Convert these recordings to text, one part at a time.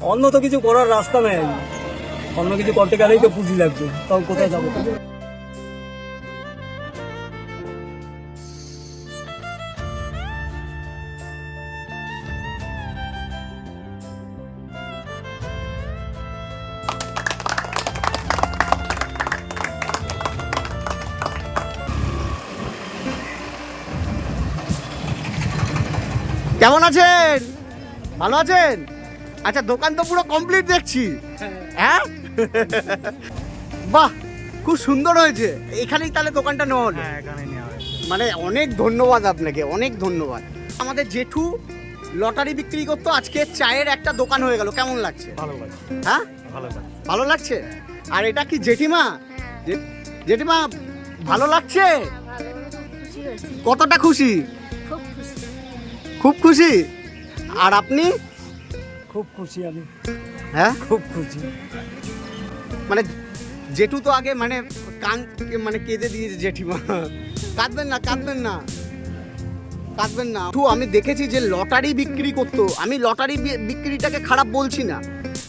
অন্য তো কিছু করার রাস্তা নেই। অন্য কিছু করতে গেলেই তো পুঁজি লাগবে। তখন কোথায় যাব? কেমন আছেন? ভালো আছেন? আচ্ছা দোকান তো পুরো কমপ্লিট দেখছি। হ্যাঁ? বাহ খুব সুন্দর হয়েছে। এখানেই তাহলে দোকানটা নেওয়া হলো। হ্যাঁ মানে অনেক ধন্যবাদ আপনাকে অনেক ধন্যবাদ। আমাদের জেঠু লটারি বিক্রি করতো আজকে চায়ের একটা দোকান হয়ে গেল। কেমন লাগছে? ভালো লাগছে। হ্যাঁ? ভালো লাগছে। ভালো লাগছে? আর এটা কি জেঠিমা? জেঠিমা ভালো লাগছে? ভালো খুশি হয়েছি। কতটা খুশি। খুব খুশি? আর আপনি? খুব খুশি আমি। হ্যাঁ? খুব খুশি। মানে জেঠু তো আগে মানে কান মানে কেঁদে দিয়েছে জেঠিমা। কাঁদবেন না কাঁদবেন না। কাঁদবেন না। টু আমি দেখেছি যে লটারি বিক্রি করতো। আমি লটারি বিক্রিটাকে খারাপ বলছি না।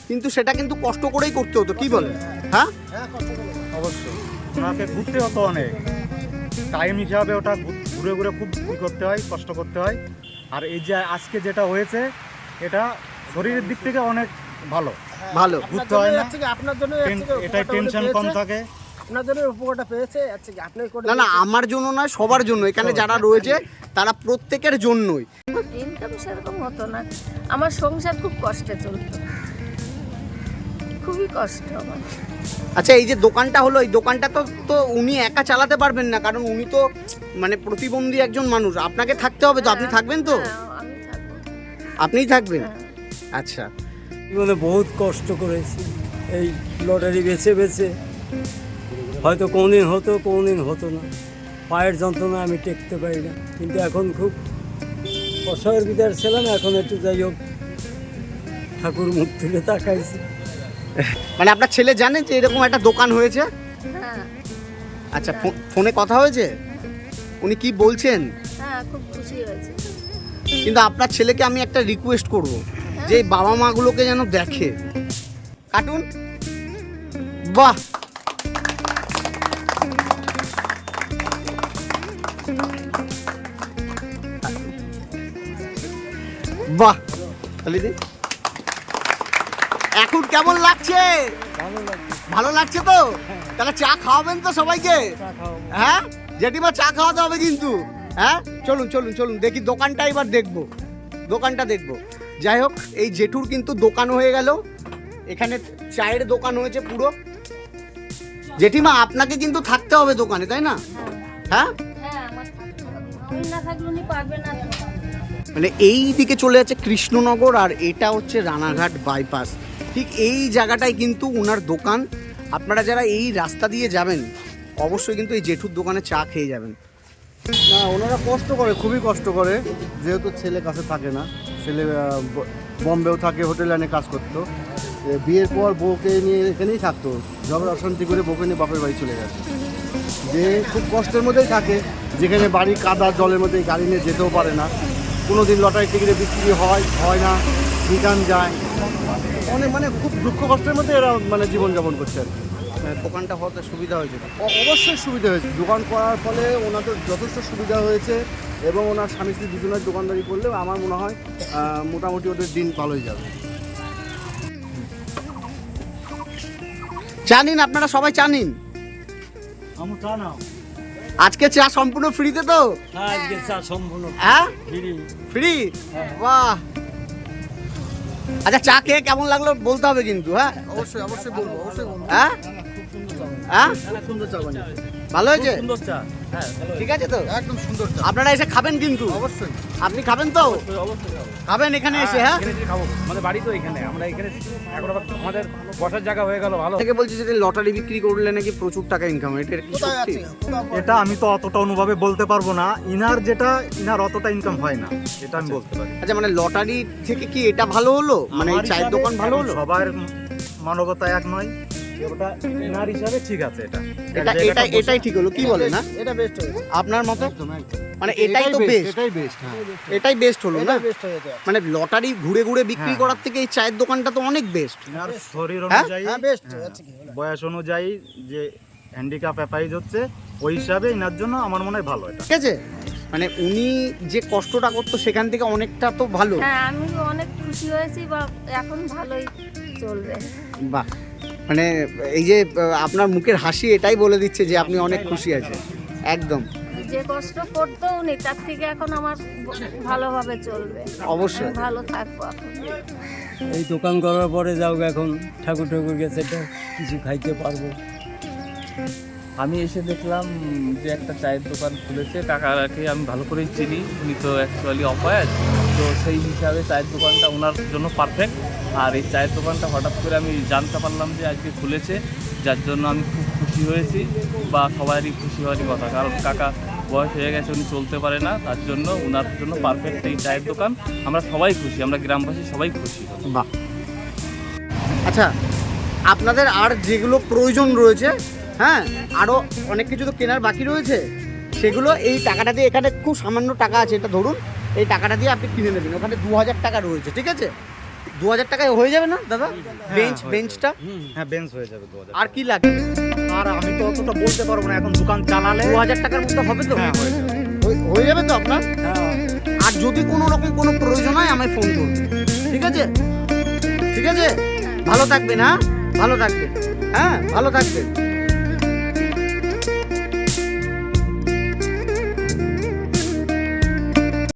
কিন্তু সেটা কিন্তু কষ্ট করেই করতে হতো। কি বলেন? হ্যাঁ? অবশ্যই। ওনাকে ঘুরতে হতো অনেক। টাইম হিসাবে ওটা ঘুরে ঘুরে খুব করতে হয় কষ্ট করতে হয়। আর এই যে আজকে যেটা হয়েছে এটা শরীরের দিক থেকে অনেক ভালো। ভালো। ঘুরতে হয় না? আপনার জন্য এটাই টেনশন কম থাকে। উপকারটা পেয়েছে না না আমার জন্য নয় সবার জন্য। এখানে যারা রয়েছে তারা প্রত্যেকের জন্যই। ইনকাম সেরকম হতো না। আমার সংসার খুব কষ্টে চলতো। খুবই কষ্ট আমার। আচ্ছা এই যে দোকানটা হলো এই দোকানটা তো তো উনি একা চালাতে পারবেন না কারণ উনি তো মানে প্রতিবন্ধী একজন মানুষ। আপনাকে থাকতে হবে তো? আপনি থাকবেন তো? হ্যাঁ, আপনিই থাকবেন? হ্যাঁ। আচ্ছা। জীবনে বহুত কষ্ট করেছি। এই লটারি বেছে বেছে। হয়তো কোনদিন হতো কোনদিন হতো না। পায়ের যন্ত্রণা আমি টেকতে পারি না। কিন্তু এখন খুব অসহায়ের ভিতরে ছিলাম এখন একটু যাই হোক ঠাকুর মুখ থেকে তাকাইছি। মানে আপনার ছেলে জানে যে এরকম একটা দোকান হয়েছে? হ্যাঁ। আচ্ছা ফো- ফোনে কথা হয়েছে? উনি কি বলছেন? হ্যাঁ খুব খুশি হয়েছে। কিন্তু আপনার ছেলেকে আমি একটা রিকোয়েস্ট করব। যে বাবা মাগুলোকে যেন দেখে। কার্টুন? বাহ! বাহ! এখন কেমন লাগছে? ভালো লাগছে তো? তাহলে চা খাওয়াবেন তো সবাইকে? হ্যাঁ? জেঠিমা চা খাওয়াতে হবে কিন্তু। হ্যাঁ? চলুন চলুন চলুন, দেখি দোকানটা এবার দেখব। দোকানটা দেখব। যাই হোক এই জেঠুর কিন্তু দোকান হয়ে গেল। এখানে চায়ের দোকান হয়েছে পুরো। জেঠিমা আপনাকে কিন্তু থাকতে হবে দোকানে তাই না? হ্যাঁ? হ্যাঁ মানে এই দিকে চলে যাচ্ছে কৃষ্ণনগর আর এটা হচ্ছে রানাঘাট বাইপাস ঠিক এই জায়গাটায় কিন্তু ওনার দোকান। আপনারা যারা এই রাস্তা দিয়ে যাবেন অবশ্যই কিন্তু এই জেঠুর দোকানে চা খেয়ে যাবেন। না, ওনারা কষ্ট করে, খুবই কষ্ট করে। যেহেতু ছেলে কাছে থাকে না, ছেলে বম্বেও থাকে, হোটেল লাইনে কাজ করতো। বিয়ের পর বউকে নিয়ে এখানেই থাকতো। ঝগড়া, অশান্তি করে বউকে নিয়ে বাপের বাড়ি চলে গেছে। যে খুব কষ্টের মধ্যেই থাকে। যেখানে বাড়ি কাদা, জলের মধ্যে গাড়ি নিয়ে যেতেও পারে না। কোনো দিন লটারি টিকিটে বিক্রি হয় হয় না, রিটার্ন যায়। অনেক মানে খুব দুঃখ কষ্টের মধ্যে এরা মানে জীবনযাপন করছে আর কি। দোকানটা হতে সুবিধা হয়েছে অ- অবশ্যই সুবিধা হয়েছে। দোকান করার ফলে ওনাদের যথেষ্ট সুবিধা হয়েছে এবং ওনার স্বামী স্ত্রী দুজনের দোকানদারি করলেও আমার মনে হয় মোটামুটি ওদের দিন ভালোই যাবে। জানিন আপনারা সবাই জানিন চা নাও আজকে চা সম্পূর্ণ ফ্রিতে তো? হ্যাঁ আজকে চা সম্পূর্ণ হ্যাঁ? ফ্রি। ফ্রি? হ্যাঁ। বাহ। আচ্ছা চা খেয়ে কেমন লাগল বলতে হবে কিন্তু হ্যাঁ? অবশ্যই অবশ্যই বলব অবশ্যই বলব। হ্যাঁ? হ্যাঁ? সুন্দর চা বানিয়েছে। ভালো হয়েছে? সুন্দর চা। হ্যাঁ ঠিক আছে তো? একদম সুন্দর আপনারা এসে খাবেন কিন্তু। অবশ্যই। আপনি খাবেন তো? অবশ্যই খাবেন এখানে এসে হ্যাঁ খাব। আমাদের বাড়ি তো এখানে। আমরা এখানে এখন আমাদের বসার জায়গা হয়ে গেল ভালো। থেকে বলছি যে লটারি বিক্রি করলে নাকি প্রচুর টাকা ইনকাম এটা কি সত্যি? এটা আমি তো অতটা অনুভবে বলতে পারব না। ইনার যেটা ইনার অতটা ইনকাম হয় না। এটা আমি বলতে পারি। আচ্ছা মানে লটারি থেকে কি এটা ভালো হলো? মানে চায়ের দোকান ভালো হলো? সবার মানবতা এক নয়। ওটা কেনার হিসাবে ঠিক আছে এটা। এটা এটা এটাই ঠিক হলো কি বলে না? এটা বেস্ট হয়েছে আপনার মতে? মানে এটাই তো বেস্ট এটাই বেস্ট হ্যাঁ। এটাই বেস্ট হলো না? মানে লটারি ঘুরে ঘুরে বিক্রি হ্যাঁ। করার থেকে এই চায়ের দোকানটা তো অনেক বেস্ট আর শরীর হ্যাঁ? অনুযায়ী হ্যাঁ বেস্ট হ্যাঁ, বয়স অনুযায়ী যে হ্যান্ডিক্যাপ অ্যাপাইজ হচ্ছে ওই হিসাবে এনার জন্য আমার মনে হয় ভালো এটা। ঠিক আছে? মানে উনি যে কষ্টটা করতো সেখান থেকে অনেকটা তো ভালো। হ্যাঁ আমি অনেক খুশি হয়েছি বা এখন ভালোই চলবে। বাহ। মানে এই যে আপনার মুখের হাসি এটাই বলে দিচ্ছে যে আপনি অনেক খুশি আছেন। একদম। যে কষ্ট করতো উনি তার থেকে এখন আমার ভালোভাবে চলবে। অবশ্যই। ভালো থাকব এখন। এই দোকান করার পরে যাও এখন ঠাকুর ঠাকুর গেছে কিছু খাইতে পারব। আমি এসে দেখলাম যে একটা চায়ের দোকান খুলেছে কাকাকে আমি ভালো করেই চিনি। উনি তো অ্যাকচুয়ালি অপায়াস তো সেই হিসাবে চায়ের দোকানটা ওনার জন্য পারফেক্ট আর এই চায়ের দোকানটা হঠাৎ করে আমি জানতে পারলাম যে আজকে খুলেছে, যার জন্য আমি খুব খুশি হয়েছি বা সবারই খুশি হওয়ারই কথা। কারণ কাকা বয়স হয়ে গেছে, উনি চলতে পারে না, তার জন্য ওনার জন্য পারফেক্ট এই চায়ের দোকান। আমরা সবাই খুশি, আমরা গ্রামবাসী সবাই খুশি। বাহ। আচ্ছা আপনাদের আর যেগুলো প্রয়োজন রয়েছে হ্যাঁ আরও অনেক কিছু তো কেনার বাকি রয়েছে। সেগুলো এই টাকাটা দিয়ে এখানে খুব সামান্য টাকা আছে এটা ধরুন এই টাকাটা দিয়ে আপনি কিনে নেবেন। ওখানে দু হাজার টাকা রয়েছে ঠিক আছে? দু হাজার টাকায় হয়ে যাবে না দাদা? বেঞ্চ হয়ে বেঞ্চটা? হ্যাঁ বেঞ্চ হয়ে যাবে দু হাজার আর কি লাগে? আর আমি তো অতটা বলতে পারব না এখন দোকান চালালে দু হাজার টাকার মধ্যে হবে তো? হ্যাঁ হয়ে যাবে। তো আপনার? হ্যাঁ। আর যদি কোনো রকম কোনো প্রয়োজন হয় আমায় ফোন করুন। ঠিক আছে? ঠিক আছে? ভালো থাকবেন হ্যাঁ? ভালো থাকবেন। হ্যাঁ ভালো থাকবেন।